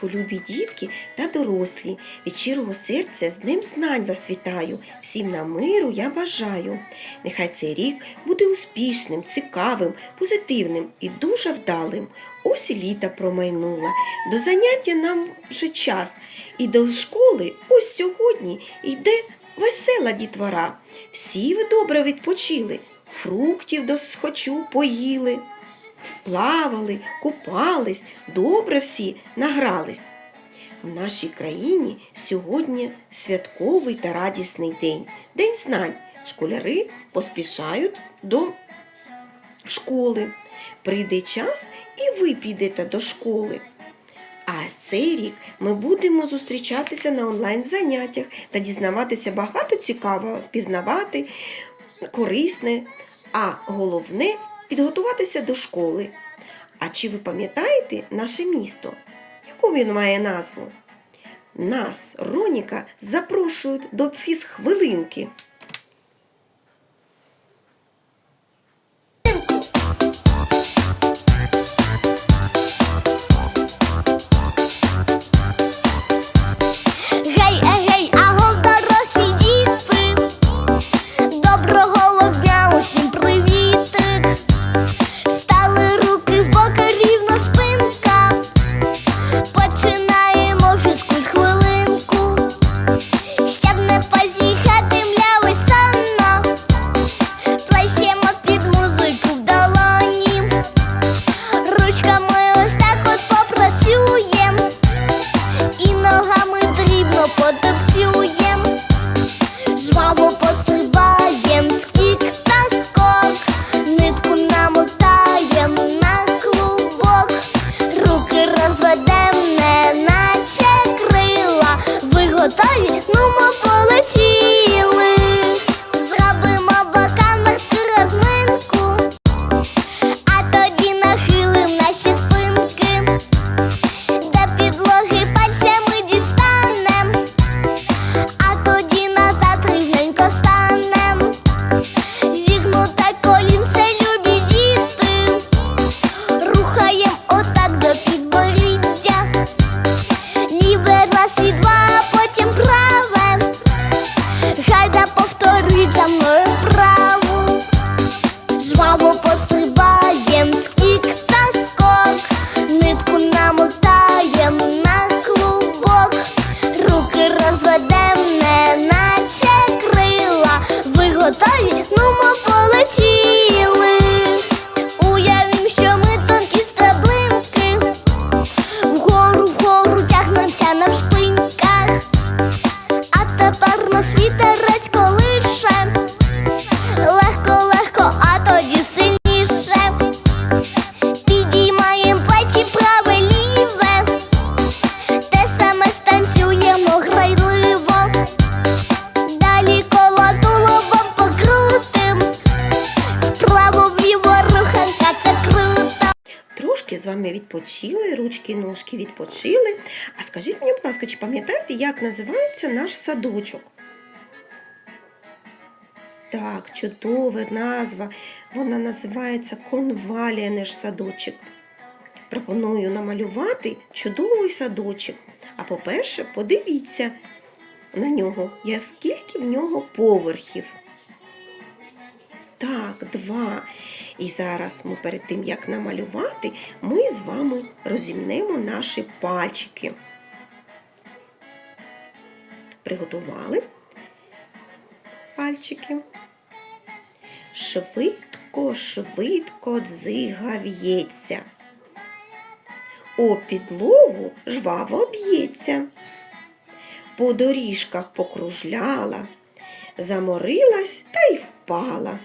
ранку, любі дітки та дорослі. Від щирого серця з Днем знань вас вітаю. Всім на миру я бажаю. Нехай цей рік буде успішним, цікавим, позитивним і дуже вдалим. Ось і літа промайнула. До заняття нам вже час. І до школи ось сьогодні йде весела дітвора. Всі ви добре відпочили, фруктів досхочу поїли плавали, купались, добре всі награлись. В нашій країні сьогодні святковий та радісний день, день знань. Школяри поспішають до школи. Прийде час і ви підете до школи. А цей рік ми будемо зустрічатися на онлайн-заняттях та дізнаватися багато цікавого, пізнавати корисне, а головне підготуватися до школи. А чи ви пам'ятаєте наше місто? Яку він має назву? Нас, Роніка, запрошують до фізхвилинки. Готові? Ну ми полетіли. Зробимо боками розминку, а тоді нахилим наші спинки. До підлоги пальцями дістанем, а тоді назад рівненько станем. Зігнуте колінце, любі діти, рухаєм отак до підборіддя. Ліве раз відпочили, ручки, ножки відпочили. А скажіть мені, будь ласка, чи пам'ятаєте, як називається наш садочок? Так, чудова назва. Вона називається конвалія садочок. Пропоную намалювати чудовий садочок. А по-перше, подивіться на нього. Я скільки в нього поверхів. Так, два. І зараз ми перед тим, як намалювати, ми з вами розімнемо наші пальчики. Приготували пальчики. Швидко, швидко дзига в'ється. О підлогу жваво б'ється. По доріжках покружляла, заморилась та й впала.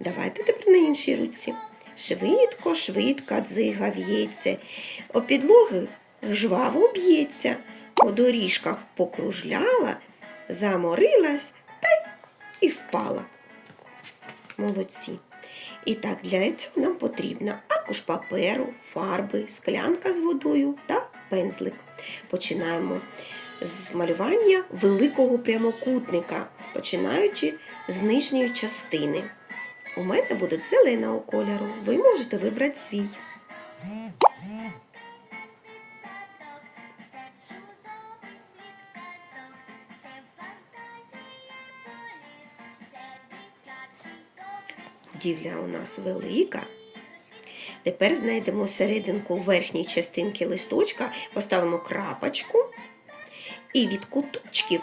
Давайте тепер на іншій руці. Швидко, швидко дзига в'ється. О підлоги жваво б'ється. По доріжках покружляла, заморилась та й і впала. Молодці. І так, для цього нам потрібно аркуш паперу, фарби, склянка з водою та пензлик. Починаємо з малювання великого прямокутника, починаючи з нижньої частини. У мене буде зеленого кольору. Ви можете вибрати свій. Будівля у нас велика. Тепер знайдемо серединку верхній частинки листочка, поставимо крапочку і від куточків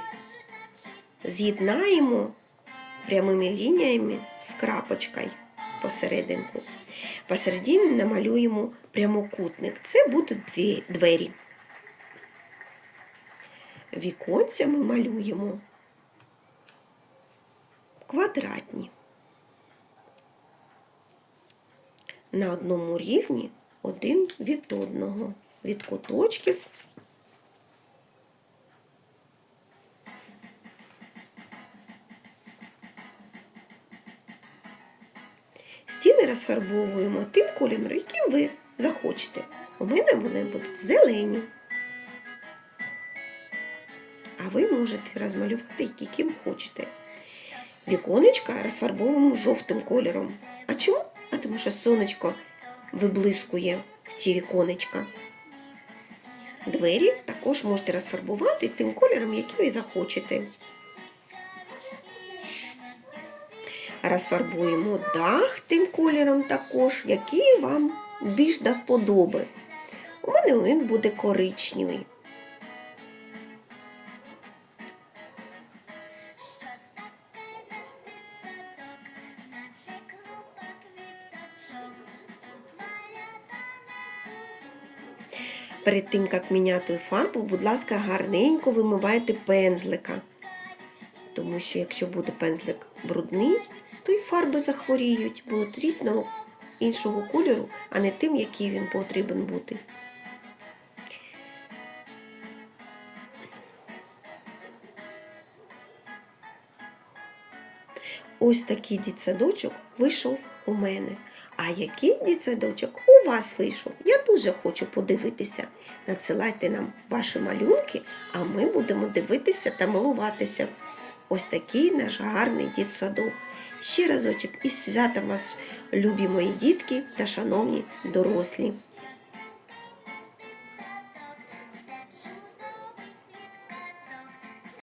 з'єднаємо прямими лініями з крапочкою посерединку. Посередині намалюємо прямокутник. Це будуть дві двері. Віконця ми малюємо квадратні. На одному рівні один від одного. Від куточків Стіни розфарбовуємо тим кольором, яким ви захочете. У мене вони будуть зелені. А ви можете розмалювати яким хочете. Віконечка розфарбовуємо жовтим кольором. А чому? А тому що сонечко виблискує в ті віконечка. Двері також можете розфарбувати тим кольором, який ви захочете. Розфарбуємо дах тим кольором також, який вам більш до вподоби. У мене він буде коричневий. Перед тим, як міняти фарбу, будь ласка, гарненько вимивайте пензлика. Тому що якщо буде пензлик брудний, то й фарби захворіють, будуть різного іншого кольору, а не тим, який він потрібен бути. Ось такий дітсадочок вийшов у мене. А який дітсадочок у вас вийшов? Я дуже хочу подивитися. Надсилайте нам ваші малюнки, а ми будемо дивитися та милуватися. Ось такий наш гарний дітсадок. Ще разочок із святом вас, любі мої дітки та шановні дорослі.